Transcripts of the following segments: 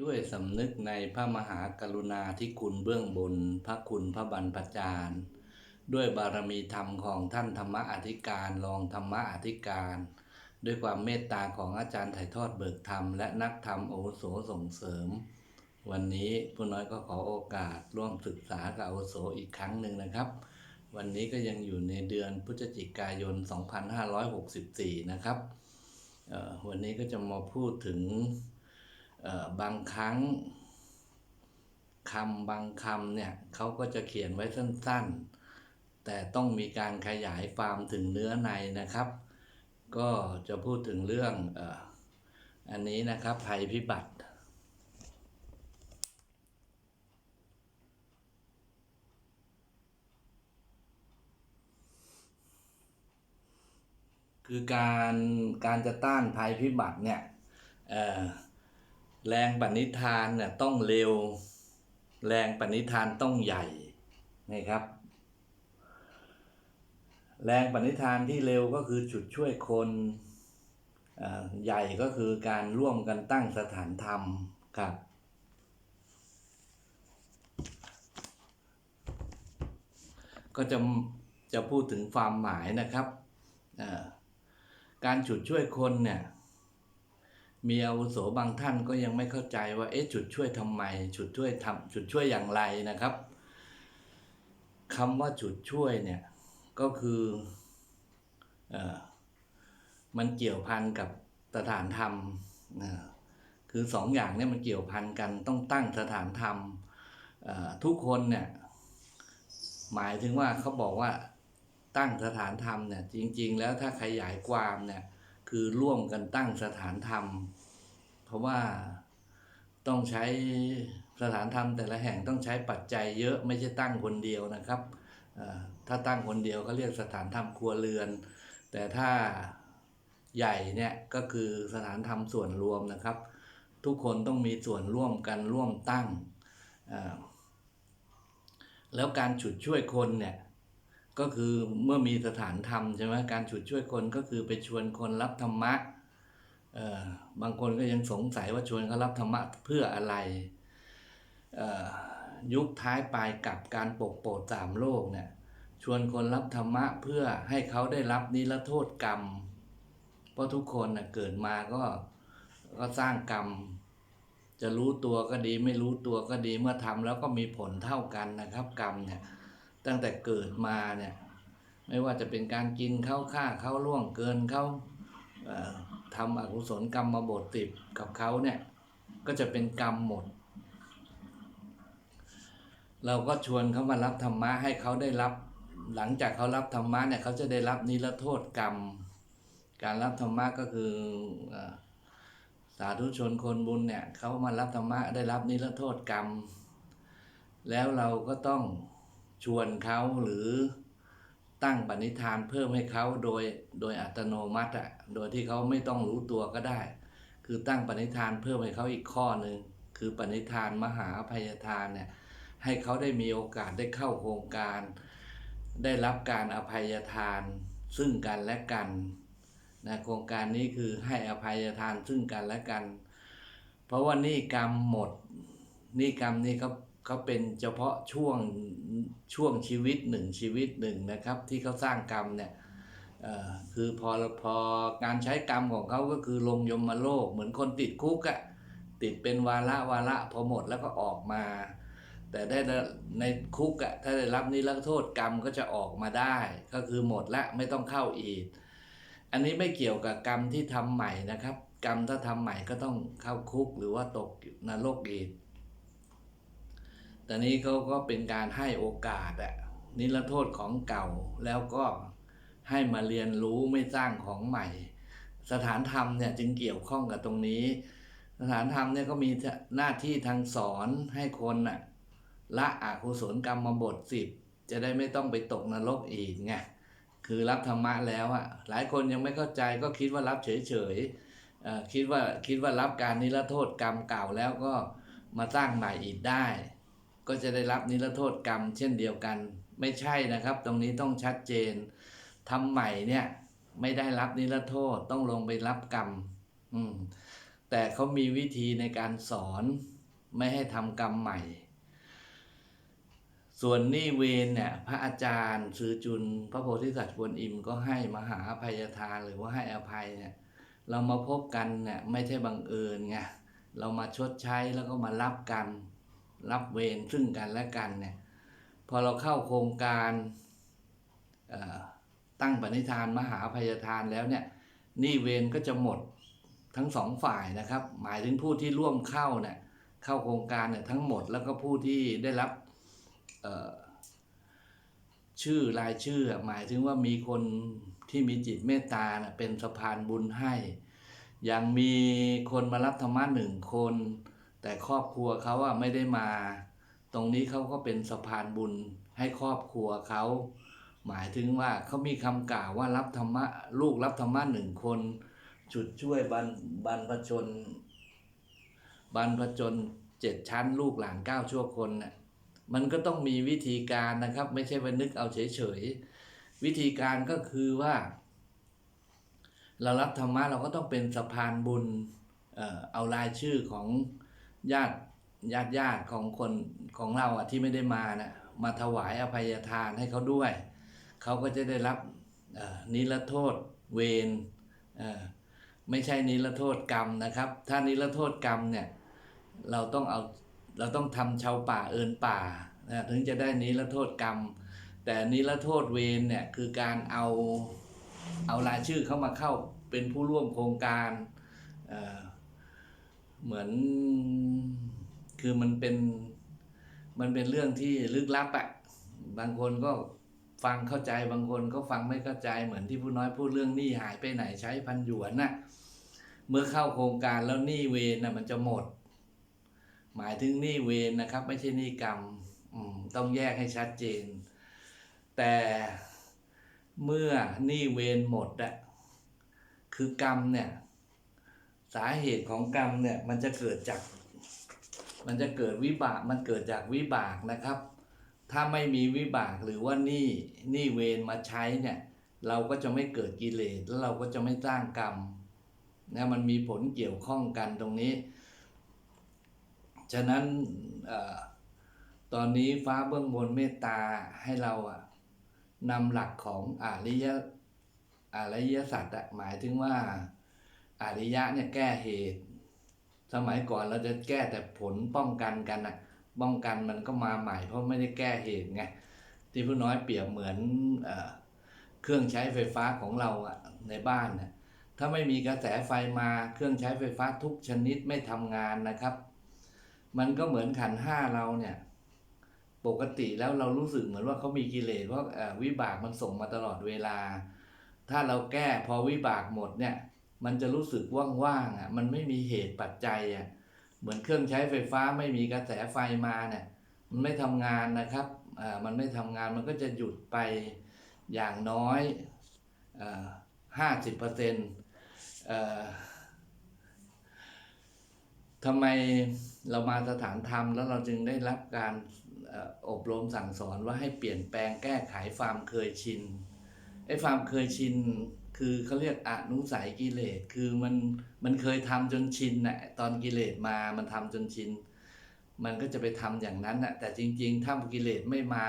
ด้วยสำนึกในพระมหากรุณาธิคุณเบื้องบน พระคุณพระบรรพจารย์ ด้วยบารมีธรรมของท่านธรรมอธิการรองธรรมอธิการ ด้วยความเมตตาของอาจารย์ถ่ายทอดเบิกธรรมและนักธรรมโอโสส่งเสริม วันนี้ผู้น้อยก็ขอโอกาสร่วมศึกษากับโอโสอีกครั้งหนึ่งนะครับ วันนี้ก็ยังอยู่ในเดือนพฤศจิกายน 2564 นะครับเอ่อวันนี้ก็จะมาพูดถึง บางครั้งคำบางคำเนี่ยเขาก็จะเขียนไว้สั้นๆ แต่ต้องมีการขยายความถึงเนื้อในนะครับ ก็จะพูดถึงเรื่องอ่ออันนี้นะครับภัยพิบัติคือการการจะต้านภัยพิบัติเนี่ยเอ่อ แรงปณิธานเนี่ยต้องเร็ว แรงปณิธานต้องใหญ่นะครับ แรงปณิธานที่เร็วก็คือจุดช่วยคนใหญ่ก็คือการร่วมกันตั้งสถานธรรมครับก็จะจะพูดถึงความหมายนะครับ การฉุดช่วยคนเนี่ย มีอาวุโสบางท่านก็ยังไม่เข้าใจว่าเอ๊ะฉุดช่วยทำไมฉุดช่วยทำฉุดช่วยอย่างไรนะครับคำว่าฉุดช่วยเนี่ยก็คือเออมันเกี่ยวพันกับสถานธรรมคือสองอย่างเนี่ยมันเกี่ยวพันกันต้องตั้งสถานธรรมเอ่อทุกคนเนี่ยหมายถึงว่าเขาบอกว่าตั้งสถานธรรมเนี่ยจริง ๆ แล้วถ้าขยายความเนี่ย คือร่วมกันตั้งสถานธรรม เพราะว่าต้องใช้สถานธรรมแต่ละแห่งต้องใช้ปัจจัยเยอะไม่ใช่ตั้งคนเดียวนะครับ ถ้าตั้งคนเดียวก็เรียกสถานธรรมครัวเรือน แต่ถ้าใหญ่เนี่ยก็คือสถานธรรมส่วนรวมนะครับ ทุกคนต้องมีส่วนร่วมกันร่วมตั้ง แล้วการฉุดช่วยคนเนี่ย ก็คือเมื่อมีสถานธรรมใช่ไหมการฉุดช่วยคนก็คือไปชวนคนรับธรรมะเอ่อบางคนก็ยังสงสัยว่าชวนเขารับธรรมะเพื่ออะไรเอ่ยุคท้ายปลายกับการปกโปรดสามโลกเนี่ยชวนคนรับธรรมะเพื่อให้เขาได้รับนิรโทษกรรม เพราะทุกคนนะเกิดมาก็ก็สร้างกรรม จะรู้ตัวก็ดีไม่รู้ตัวก็ดีเมื่อทำแล้วก็มีผลเท่ากันนะครับ กรรมเนี่ย ตั้งแต่เกิดมาเนี่ยไม่ว่าจะเป็นการกินเข้าฆ่าเข้าล่วงเกินเข้าทำอกุศลกรรมมาบทติดกับเขาเนี่ยก็จะเป็นกรรมหมด เราก็ชวนเขามารับธรรมะให้เขาได้รับ หลังจากเขารับธรรมะเนี่ยเขาจะได้รับนิรโทษกรรม การรับธรรมะก็คืออสาธุชนคนบุญเนี่ยเขามารับธรรมะได้รับนิรโทษกรรม แล้วเราก็ต้อง ชวนเขาหรือตั้งปณิธานเพิ่มให้เขาโดยโดยอัตโนมัติอะโดยที่เขาไม่ต้องรู้ตัวก็ได้ คือตั้งปณิธานเพิ่มให้เขาอีกข้อหนึ่งคือปณิธานมหาอภัยทานเนี่ยให้เขาได้มีโอกาสได้เข้าโครงการ ได้รับการอภัยทานซึ่งกันและกันนะโครงการนี้คือให้อภัยทานซึ่งกันและกัน เพราะว่านี่กรรมหมดนี่กรรมนี่เขา เขาเป็นเฉพาะช่วงช่วงชีวิตหนึ่งชีวิตหนึ่งนะครับ ที่เขาสร้างกรรมเนี่ยอ่อคือพอพอการใช้กรรมของเขาก็คือลงยมมาโลก เหมือนคนติดคุกอะติดเป็นวาระวาระพอหมดแล้วก็ออกมา แต่ได้ในคุกอะถ้าได้รับนิรโทษกรรมก็จะออกมาได้ ก็คือหมดละไม่ต้องเข้าอีก อันนี้ไม่เกี่ยวกับกรรมที่ทำใหม่นะครับ กรรมถ้าทำใหม่ก็ต้องเข้าคุกหรือว่าตกนรกอีก แต่นี้เขาก็เป็นการให้โอกาสอะนิรโทษของเก่าแล้วก็ให้มาเรียนรู้ไม่สร้างของใหม่ สถานธรรมเนี่ยจึงเกี่ยวข้องกับตรงนี้ สถานธรรมเนี่ยก็มีหน้าที่ทางสอนให้คนน่ะละอกุศลกรรมมาบทสิบจะได้ไม่ต้องไปตกนรกอีกไงคือรับธรรมะแล้วอะหลายคนยังไม่เข้าใจก็คิดว่ารับเฉยๆเอ่อคิดว่าคิดว่ารับการนิรโทษกรรมเก่าแล้วก็มาสร้างใหม่อีกได้ ก็จะได้รับนิรโทษกรรม เช่นเดียวกัน ไม่ใช่นะครับ ตรงนี้ต้องชัดเจนทำใหม่เนี่ยไม่ได้รับนิรโทษต้องลงไปรับกรรม อืม แต่เขามีวิธีในการสอนไม่ให้ทำกรรมใหม่ ส่วนนี่เวรเนี่ยพระอาจารย์ซือจุน พระโพธิสัตว์กวนอิมก็ให้มหาอภัยทานหรือว่าให้อภัยเนี่ย เรามาพบกันเนี่ยไม่ใช่บังเอิญไงเรามาชดใช้แล้วก็มารับกัน รับเวรซึ่งกันและกันเนี่ยพอเราเข้าโครงการตั้งปณิธานมหาอภัยทานแล้วเนี่ยนี่เวรก็จะหมดทั้งสองฝ่ายนะครับ หมายถึงผู้ที่ร่วมเข้าเนี่ยเข้าโครงการเนี่ยทั้งหมดแล้วก็ผู้ที่ได้รับชื่อรายชื่อ หมายถึงว่ามีคนที่มีจิตเมตตาน่ะเป็นสะพานบุญให้อย่างมีคนมารับธรรมะหนึ่งคน แต่ครอบครัวเขาอะไม่ได้มา ตรงนี้เขาก็เป็นสะพานบุญให้ครอบครัวเขาหมายถึงว่าเขามีคำกล่าวว่ารับธรรมะลูกรับธรรมะหนึ่งคนจุดช่วยบรรบรรพชน บรรพชนเจ็ดชั้น ลูกหลานเก้าชั่วคนน่ะมันก็ต้องมีวิธีการนะครับ ไม่ใช่ว่านึกเอาเฉยๆ วิธีการก็คือว่า เรารับธรรมะเราก็ต้องเป็นสะพานบุญเอ่อเอารายชื่อของ ญาติญาติญาติของคนของเราอะที่ไม่ได้มานะ่ะมาถวายอภัยทานให้เขาด้วย เขาก็จะได้รับนิรโทษเวรเอ่อไม่ใช่นิรโทษกรรมนะครับ ถ้านิรโทษกรรมเนี่ยเราต้องเอาเราต้องทำชาวป่าเอินป่านะถึงจะได้นิรโทษกรรม แต่นิรโทษเวรเนี่ยคือการเอาเอารายชื่อเข้ามาเข้าเป็นผู้ร่วมโครงการเอ่อเหมือน คือมันเป็น มันเป็นเรื่องที่ลึกลับอะบางคนก็ฟังเข้าใจบางคนก็ฟังไม่เข้าใจเหมือนที่ผู้น้อยพูดเรื่องหนี้หายไปไหนใช้พันหยวนน่ะเมื่อเข้าโครงการแล้วหนี้เวรน่ะมันจะหมด หมายถึงหนี้เวรนะครับ ไม่ใช่หนี้กรรมมต้องแยกให้ชัดเจน แต่เมื่อหนี้เวรหมดอะคือกรรมเนี่ย สาเหตุของกรรมเนี่ยมันจะเกิดจาก มันจะเกิดวิบากมันเกิดจากวิบากนะครับ ถ้าไม่มีวิบากหรือว่านี้หนี้เวรมาใช้เนี่ย เราก็จะไม่เกิดกิเลสแล้วเราก็จะไม่สร้างกรรมนะมันมีผลเกี่ยวข้องกันตรงนี้ ฉะนั้นอตอนนี้ฟ้าเบื้องบนเมตตาให้เราอะนำหลักของอริยอริยสัจหมายถึงว่าอริยะเนี่ยแก้เหตุ สมัยก่อนเราจะแก้แต่ผลป้องกันกันนะป้องกันมันก็มาใหม่ เพราะไม่ได้แก้เหตุไงที่ผู้น้อยเปรียบเหมือนเอเครื่องใช้ไฟฟ้าของเราอะในบ้านนะถ้าไม่มีกระแสไฟมาเครื่องใช้ไฟฟ้าทุกชนิดไม่ทำงานนะครับ มันก็เหมือนขันห้าเราเนี่ยปกติแล้วเรารู้สึกเหมือนว่าเขามีกิเลสเพราะวิบากมันส่งมาตลอดเวลา ถ้าเราแก้พอวิบากหมดเนี่ย มันจะรู้สึกว่างๆอะ มันไม่มีเหตุปัจจัยอะ เหมือนเครื่องใช้ไฟฟ้าไม่มีกระแสไฟมาเนี่ย มันไม่ทำงานนะครับอ่ามันไม่ทำงานมันก็จะหยุดไปอย่างน้อยอ่าห้าสิบเปอร์เซ็นต์ทำไมเรามาสถานธรรมแล้วเราจึงได้รับการอบรมสั่งสอนว่าให้เปลี่ยนแปลงแก้ไขความเคยชินไอ้ความเคยชิน คือเขาเรียกอนุสัยกิเลสคือมันมันเคยทำจนชินน่ะตอนกิเลสมามันทำจนชิน มันก็จะไปทำอย่างนั้นน่ะแต่จริง ๆ ถ้ากิเลสไม่มา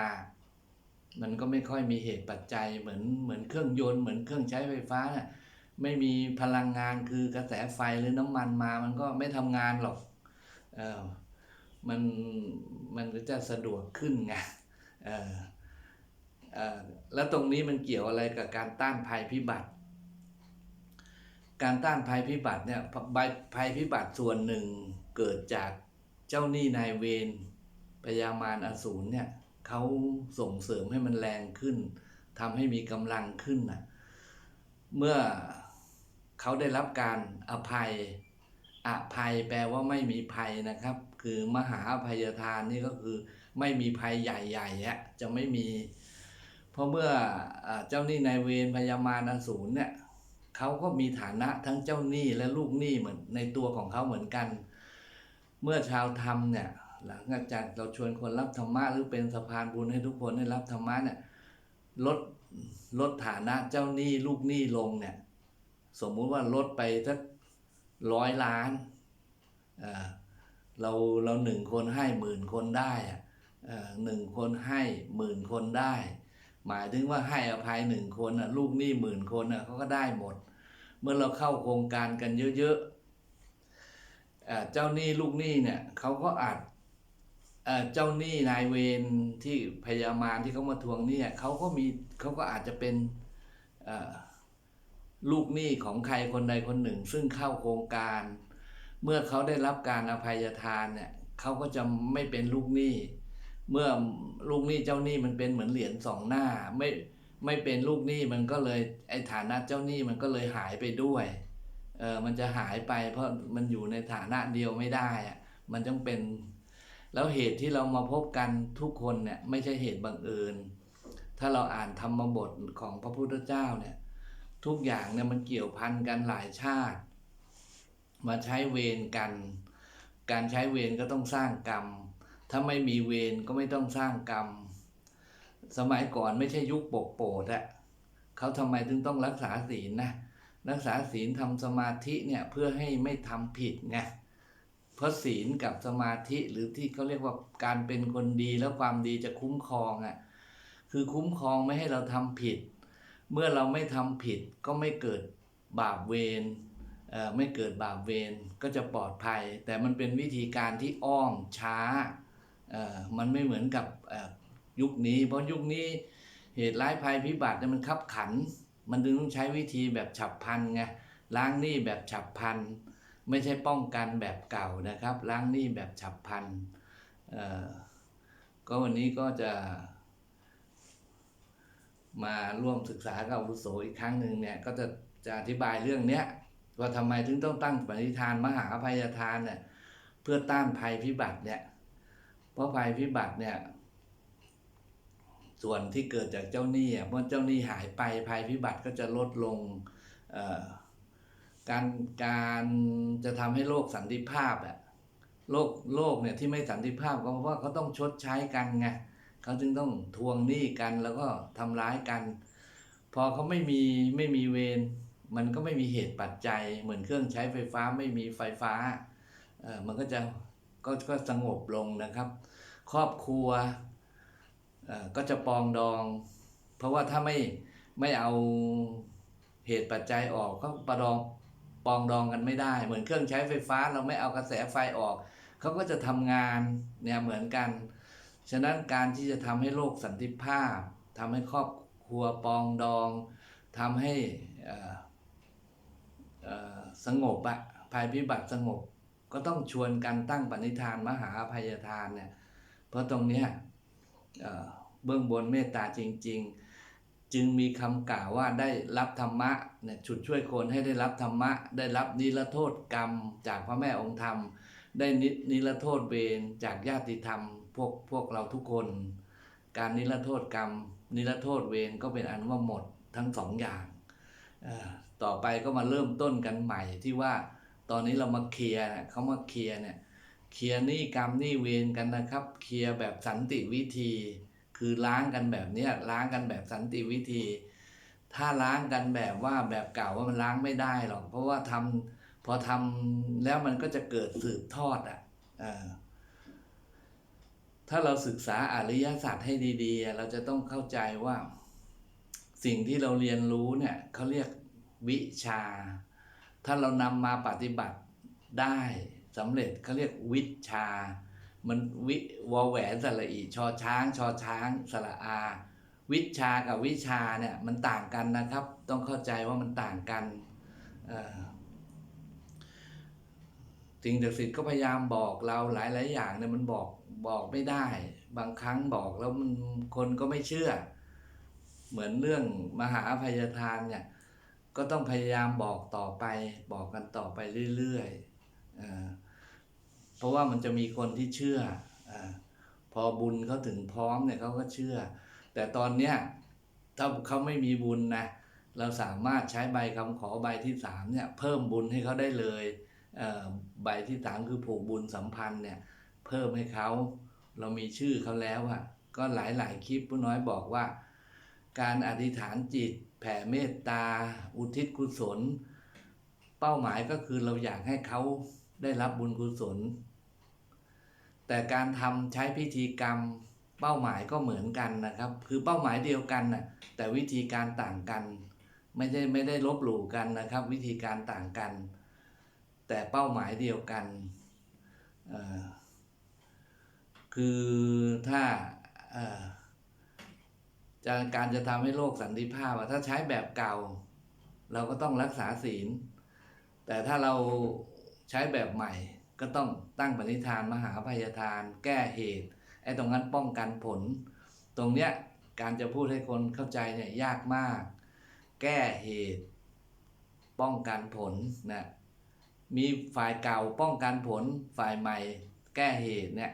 มันก็ไม่ค่อยมีเหตุปัจจัยเหมือนเหมือนเครื่องยนต์เหมือนเครื่องใช้ไฟฟ้าน่ะไม่มีพลังงานคือกระแสไฟหรือน้ำมันมา มันก็ไม่ทำงานหรอกเออมันมันก็จะสะดวกขึ้นไงเออ แล้วตรงนี้มันเกี่ยวอะไรกับการต้านภัยพิบัติ การต้านภัยพิบัติเนี่ยภัยภัยพิบัติส่วนหนึ่งเกิดจากเจ้าหนี้นายเวรพยามารอสูรเนี่ยเขาส่งเสริมให้มันแรงขึ้นทำให้มีกำลังขึ้นนะเมื่อเขาได้รับการอภัยอภัยแปลว่าไม่มีภัยนะครับ คือมหาภัยทานนี่ก็คือไม่มีภัยใหญ่ๆอะจะไม่มี เพราะเมื่ออเจ้าหนี้นายเวรพยามารอสูรเนี่ยเขาก็มีฐานะทั้งเจ้าหนี้และลูกหนี้เหมือนในตัวของเขาเหมือนกัน เมื่อชาวธรรมเนี่ยหลังจากเราชวนคนรับธรรมะหรือเป็นสะพานบุญให้ทุกคนได้รับธรรมะเนี่ยลดลดฐานะเจ้าหนี้ลูกหนี้ลงเนี่ยสมมุติว่าลดไปสักร้อยล้านเเราเราหนึ่งคนให้หมื่นคนได้อะเอ่อหนึ่งคนให้หมื่นคนได้ หมายถึงว่าให้อภัยหนึ่งคนอะลูกหนี้หมื่นคนอะเขาก็ได้หมด เมื่อเราเข้าโครงการกันเยอะๆเจ้าหนี้ลูกหนี้เนี่ยเขาก็อาจเจ้าหนี้นายเวรที่พยามารที่เขามาทวงหนี้เขาก็มีเขาก็อาจจะเป็นลูกหนี้ของใครคนใดคนหนึ่ง ซึ่งเข้าโครงการ เมื่อเขาได้รับการอภัยทานเนี่ยเขาก็จะไม่เป็นลูกหนี้ เมื่อลูกหนี้เจ้าหนี้มันเป็นเหมือนเหรียญสองหน้า ไม่ไม่เป็นลูกหนี้มันก็เลยไอฐานะเจ้าหนี้มันก็เลยหายไปด้วยเออมันจะหายไป เพราะมันอยู่ในฐานะเดียวไม่ได้อะมันต้องเป็น แล้วเหตุที่เรามาพบกันทุกคนเนี่ยไม่ใช่เหตุบังเอิญถ้าเราอ่านธรรมบทของพระพุทธเจ้าเนี่ย ทุกอย่างเนี่ยมันเกี่ยวพันกันหลายชาติ มาใช้เวรกัน การใช้เวรก็ต้องสร้างกรรม ถ้าไม่มีเวรก็ไม่ต้องสร้างกรรม สมัยก่อนไม่ใช่ยุคปกโปรดอะเขาทำไมถึงต้องรักษาศีลนะ รักษาศีลทำสมาธิเนี่ยเพื่อให้ไม่ทำผิดไงเพราะศีลกับสมาธิหรือที่เขาเรียกว่าการเป็นคนดีแล้วความดีจะคุ้มครองอะ่ะคือคุ้มครองไม่ให้เราทำผิด เมื่อเราไม่ทำผิดก็ไม่เกิดบาปเวรเอ่อไม่เกิดบาปเวรก็จะปลอดภัย แต่มันเป็นวิธีการที่อ้อมช้า มันไม่เหมือนกับยุคนี้ เพราะยุคนี้เหตุร้ายภัยพิบัติเนี่ยมันคับขัน มันจึงต้องใช้วิธีแบบฉับพลันไงล้างหนี้แบบฉับพลัน ไม่ใช่ป้องกันแบบเก่านะครับ ล้างหนี้แบบฉับพลันก็วันนี้ก็จะ มาร่วมศึกษากับอุโสอีกครั้งหนึ่งเนี่ยก็จะจะอธิบายเรื่องเนี้ยว่าทำไมถึงต้องตั้งปณิธานมหาอภัยทานเนี่ยเพื่อต้านภัยพิบัติเนี่ย เพราะภัยพิบัติเนี่ย ส่วนที่เกิดจากเจ้าหนี้อะเมื่อเจ้าหนี้หายไปภัยพิบัติก็จะลดลงการการจะทำให้โลกสันติภาพอะโลกโลกเนี่ยที่ไม่สันติภาพก็เพราะว่าเขาต้องชดใช้กันไงเขาจึงต้องทวงหนี้กันแล้วก็ทำร้ายกัน พอเขาไม่มีไม่มีเวรมันก็ไม่มีเหตุปัจจัย เหมือนเครื่องใช้ไฟฟ้าไม่มีไฟฟ้าเออมันก็จะ ก็ก็สงบลงนะครับ ครอบครัวอ่อก็จะปองดอง เพราะว่าถ้าไม่ไม่เอาเหตุปัจจัยออกก็ประดองปองดองกันไม่ได้ เหมือนเครื่องใช้ไฟฟ้า เราไม่เอากระแสไฟออกเขาก็จะทำงานเนี่ยเหมือนกัน ฉะนั้นการที่จะทำให้โลกสันติภาพทำให้ครอบครัวปองดองทำให้อ่อเอ่อสงบอะภัยพิบัติสงบ ก็ต้องชวนกันตั้งปณิธานมหาอภัยทานเนี่ย เพราะตรงเนี้ยเเบื้องบนเมตตาจริง ๆ จึงมีคำกล่าวว่าได้รับธรรมะเนี่ยฉุดช่วยคนให้ได้รับธรรมะ ได้รับนิรโทษกรรมจากพระแม่องค์ธรรม ได้นินรโทษเวรจากญาติธรรมพวกพวกเราทุกคน การนิรโทษกรรม นิรโทษเวรก็เป็นอันว่าหมดทั้งสองอย่างต่อไปก็มาเริ่มต้นกันใหม่ที่ว่า ตอนนี้เรามาเคลียร์เขามาเคลียร์เนี่ยเคลียร์หนี้กรรมหนี้เวรกันนะครับ เคลียร์แบบสันติวิธี คือล้างกันแบบเนี้ยล้างกันแบบสันติวิธี ถ้าล้างกันแบบว่าแบบเก่าว่ามันล้างไม่ได้หรอก เพราะว่าทำพอทำแล้วมันก็จะเกิดสืบทอดอะเออถ้าเราศึกษาอริยศาสตร์ให้ดีๆ เราจะต้องเข้าใจว่า สิ่งที่เราเรียนรู้เนี่ยเขาเรียกวิชา ถ้าเรานำมาปฏิบัติได้สำเร็จเขาเรียกวิชา มันวิวอแหวนสระอีชอช้างชอช้างสระอา วิชากับวิชาเนี่ยมันต่างกันนะครับ ต้องเข้าใจว่ามันต่างกันสิ่งศักดิ์สิทธิ์ก็พยายามบอกเราหลายๆอย่างเนี่ยมันบอกบอกไม่ได้ บางครั้งบอกแล้วมันคนก็ไม่เชื่อ เหมือนเรื่องมหาอภัยทานเนี่ย ก็ต้องพยายามบอกต่อไป บอกกันต่อไปเรื่อยๆเอเพราะว่ามันจะมีคนที่เชื่ออพอบุญเขาถึงพร้อมเนี่ยเขาก็เชื่อ แต่ตอนเนี้ยถ้าเขาไม่มีบุญนะเราสามารถใช้ใบคำขอใบที่สามเนี่ยเพิ่มบุญให้เขาได้เลยเใบที่สามคือผูกบุญสัมพันธ์เนี่ยเพิ่มให้เขาเรามีชื่อเขาแล้วอะก็หลายๆคลิปผู้น้อยบอกว่า การอธิษฐานจิต แผ่เมตตา อุทิศกุศล เป้าหมายก็คือเราอยากให้เขาได้รับบุญกุศล แต่การทำใช้พิธีกรรมเป้าหมายก็เหมือนกันนะครับ คือเป้าหมายเดียวกันน่ะแต่วิธีการต่างกัน ไม่ได้ไม่ได้ลบหลู่กันนะครับ วิธีการต่างกัน แต่เป้าหมายเดียวกันคือถ้า จะการจะทำให้โลกสันติภาพอะถ้าใช้แบบเก่า เราก็ต้องรักษาศีล แต่ถ้าเราใช้แบบใหม่ ก็ต้องตั้งปณิธานมหาภัยทาน แก้เหตุไอ้ตรงนั้นป้องกันผล ตรงเนี้ยการจะพูดให้คนเข้าใจเนี่ยยากมาก แก้เหตุ ป้องกันผลนะมีฝ่ายเก่าป้องกันผลฝ่ายใหม่ แก้เหตุเนี่ย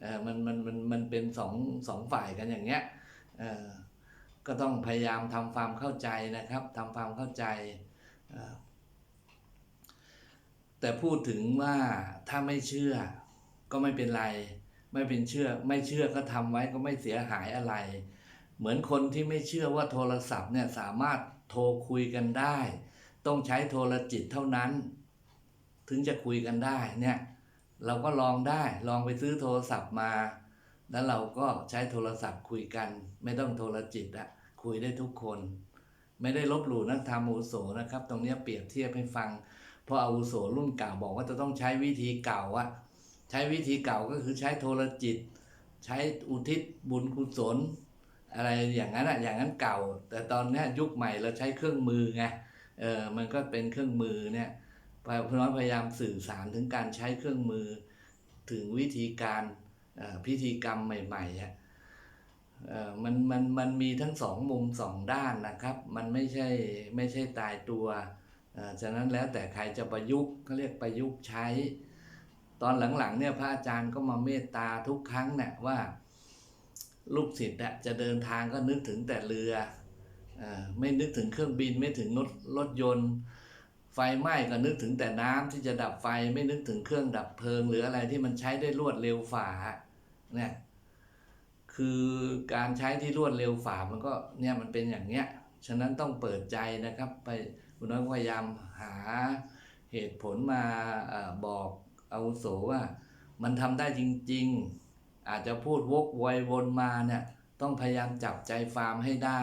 เออมันมันมันมันเป็นสองสองฝ่ายกันอย่างเงี้ยเออ ก็ต้องพยายามทำความเข้าใจนะครับทำความเข้าใจ แต่พูดถึงว่าถ้าไม่เชื่อก็ไม่เป็นไร ไม่เป็นเชื่อ ไม่เชื่อก็ทำไว้ก็ไม่เสียหายอะไร เหมือนคนที่ไม่เชื่อว่าโทรศัพท์เนี่ยสามารถโทรคุยกันได้ ต้องใช้โทรจิตเท่านั้น ถึงจะคุยกันได้เนี่ยเราก็ลองได้ลองไปซื้อโทรศัพท์มา แล้วเราก็ใช้โทรศัพท์คุยกัน ไม่ต้องโทรจิตอะ คุยได้ทุกคน ไม่ได้ลบหลู่นักธรรมอาวุโสนะครับ ตรงนี้เปรียบเทียบให้ฟัง เพราะอาวุโสรุ่นเก่าบอกว่าจะต้องใช้วิธีเก่าอะใช้วิธีเก่าก็คือใช้โทรจิต ใช้อุทิศบุญกุศล อะไรอย่างนั้นอะอย่างนั้นเก่า แต่ตอนนี้ยุคใหม่เราใช้เครื่องมือไงเออมันก็เป็นเครื่องมือเนี่ยพี่น้องพยายามสื่อสารถึงการใช้เครื่องมือถึงวิธีการพิธีกรรมใหม่ๆอะเอ่อ มันมันมันมีทั้งสองมุมสองด้านนะครับ มันไม่ใช่ไม่ใช่ตายตัวอ่อฉะนั้นแล้วแต่ใครจะประยุกต์เขาเรียกประยุกต์ใช้ ตอนหลังๆเนี่ยพระอาจารย์ก็มาเมตตาทุกครั้งเนี่ยว่าลูกศิษย์จะเดินทางก็นึกถึงแต่เรืออไม่นึกถึงเครื่องบินไม่ถึงรถรถยนต์ ไฟไหม้ก็นึกถึงแต่น้ำที่จะดับไฟไม่นึกถึงเครื่องดับเพลิง หรืออะไรที่มันใช้ได้รวดเร็วฝ่าเนี่ย คือการใช้ที่รวดเร็วฝ่ามันก็เนี่ยมันเป็นอย่างเนี้ย ฉะนั้นต้องเปิดใจนะครับ ไปคุณน้อยพยายามหาเหตุผลมาอบอกอาวุโสว่า มันทำได้จริง ๆ อาจจะพูดวกวนวนมาเนี่ยต้องพยายามจับใจฟาร์มให้ได้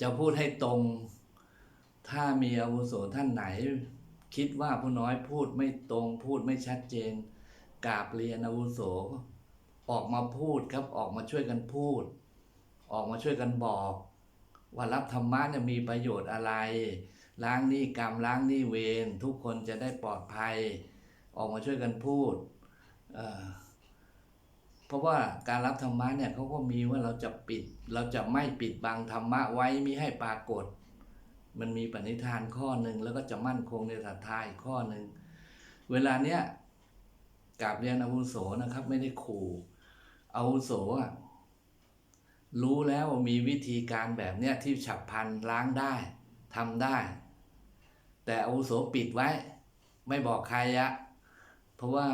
จะพูดให้ตรง ถ้ามีอาวุโสท่านไหน คิดว่าผู้น้อยพูดไม่ตรงพูดไม่ชัดเจน กราบเรียนอาวุโส ออกมาพูดครับออกมาช่วยกันพูด ออกมาช่วยกันบอก ว่ารับธรรมะเนี่ยมีประโยชน์อะไร ล้างหนี้กรรมล้างหนี้เวรทุกคนจะได้ปลอดภัย ออกมาช่วยกันพูดเเพราะว่าการรับธรรมะเนี่ยเขาก็มีว่าเราจะปิด เราจะไม่ปิดบังธรรมะไว้มิให้ปรากฏ มันมีปณิธานข้อหนึ่งแล้วก็จะมั่นคงในศรัทธาอีกข้อหนึ่งเวลาเนี้ย กราบเรียนอาวุโสนะครับ ไม่ได้ขู่อาวุโสอะรู้แล้วมีวิธีการแบบเนี้ยที่ฉับพันล้างได้ทำได้ แต่อาวุโสปิดไว้ ไม่บอกใครอะเพราะว่า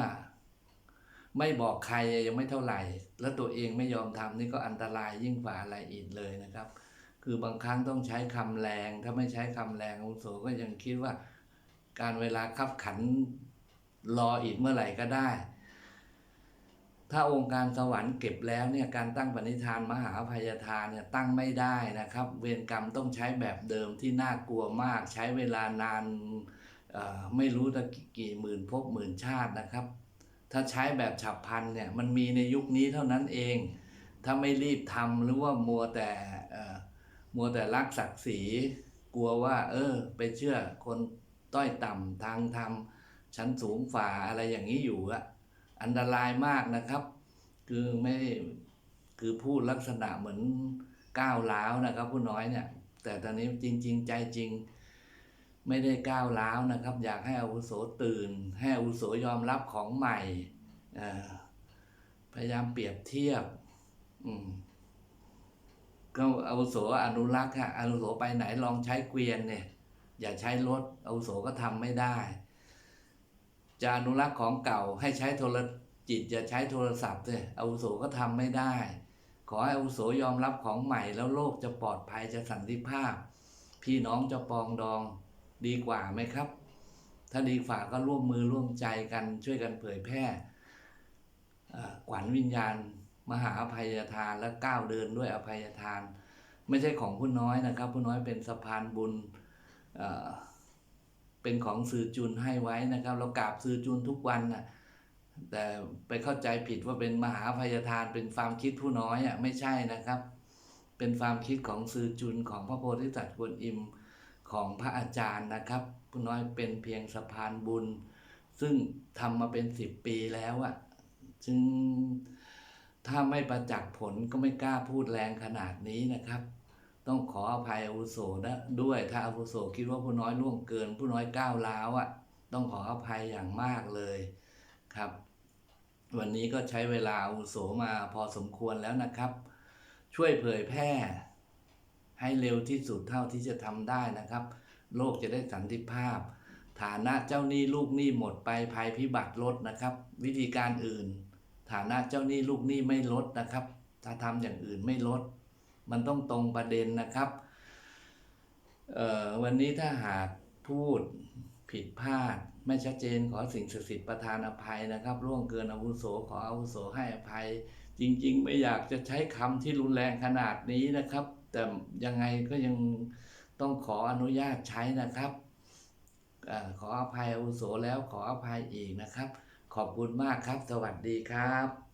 ไม่บอกใครยังไม่เท่าไหร่ แล้วตัวเองไม่ยอมทำนี่ก็อันตรายยิ่งกว่าอะไรอีกเลยนะครับ คือบางครั้งต้องใช้คำแรง ถ้าไม่ใช้คำแรงอาวุโสก็ยังคิดว่า การเวลาขับขัน รออีกเมื่อไหร่ก็ได้ ถ้าองค์การสวรรค์เก็บแล้วเนี่ยการตั้งปณิธานมหาภัยทานเนี่ยตั้งไม่ได้นะครับ เวรกรรมต้องใช้แบบเดิมที่น่ากลัวมาก ใช้เวลานานไม่รู้ตั้งกี่หมื่นภพหมื่นชาตินะครับ ถ้าใช้แบบฉับพลันเนี่ยมันมีในยุคนี้เท่านั้นเอง ถ้าไม่รีบทำหรือว่ามัวแต่มัวแต่รักศักดิ์ศรีกลัวว่า เออ ไปเชื่อคนต้อยต่ำทางธรรม ชั้นสูงฝ่าอะไรอย่างนี้อยู่อะอันตรายมากนะครับ คือไม่คือพูดลักษณะเหมือนก้าวร้าวนะครับ ผู้น้อยเนี่ย แต่ตอนนี้จริง ๆ ใจจริง ไม่ได้ก้าวร้าวนะครับ อยากให้อาวุโสตื่น ให้อาวุโสยอมรับของใหม่พยายามเปรียบเทียบ อืมก็อาวุโสอนุรักษ์ค่ะอาวุโสไปไหนลองใช้เกวียนเนี่ย อย่าใช้รถอาวุโสก็ทำไม่ได้ จะอนุรักษ์ของเก่าให้ใช้โทรจิตอย่าใช้โทรศัพท์เลยอาวุโสก็ทำไม่ได้ ขอให้อาวุโสยอมรับของใหม่แล้วโลกจะปลอดภัยจะสันติภาพ พี่น้องจะปองดองดีกว่าไหมครับ ถ้าดีฝ่าก็ร่วมมือร่วมใจกันช่วยกันเผยแพร่ขวัญวิญญาณ มหาอภัยทานและก้าวเดินด้วยอภัยทาน ไม่ใช่ของผู้น้อยนะครับ ผู้น้อยเป็นสะพานบุญ เป็นของสื่อจุนให้ไว้นะครับ เรากราบสื่อจุนทุกวันนะแต่ไปเข้าใจผิดว่าเป็นมหาอภัยทานเป็นความคิดผู้น้อยอะไม่ใช่นะครับ เป็นความคิดของสื่อจุนของพระโพธิสัตว์กวนอิมของพระอาจารย์นะครับ ผู้น้อยเป็นเพียงสะพานบุญ ซึ่งทำมาเป็นสิบปีแล้วอะจึงถ้าไม่ประจักษ์ผลก็ไม่กล้าพูดแรงขนาดนี้นะครับ ต้องขออภัยอาวุโสนะด้วยถ้าอาวุโสคิดว่าผู้น้อยล่วงเกิน ผู้น้อยก้าวร้าวอะต้องขออภัยอย่างมากเลยครับ วันนี้ก็ใช้เวลาอาวุโสมาพอสมควรแล้วนะครับ ช่วยเผยแพร่ ให้เร็วที่สุดเท่าที่จะทำได้นะครับ โลกจะได้สันติภาพ ฐานะเจ้าหนี้ลูกหนี้หมดไปภัยพิบัติลดนะครับ วิธีการอื่น ฐานะเจ้าหนี้ลูกหนี้ไม่ลดนะครับ ถ้าทำอย่างอื่นไม่ลด มันต้องตรงประเด็นนะครับเอ่อวันนี้ถ้าหากพูดผิดพลาด ไม่ชัดเจนขอสิ่งศักดิ์สิทธิ์ประทานอภัยนะครับล่วงเกินอาวุโสขออาวุโสให้อภัย จริง ๆ ไม่อยากจะใช้คำที่รุนแรงขนาดนี้นะครับ แต่ยังไงก็ยังต้องขออนุญาตใช้นะครับอขออภัยอาวุโสแล้วขออภัยอีกนะครับ ขอบคุณมากครับ สวัสดีครับ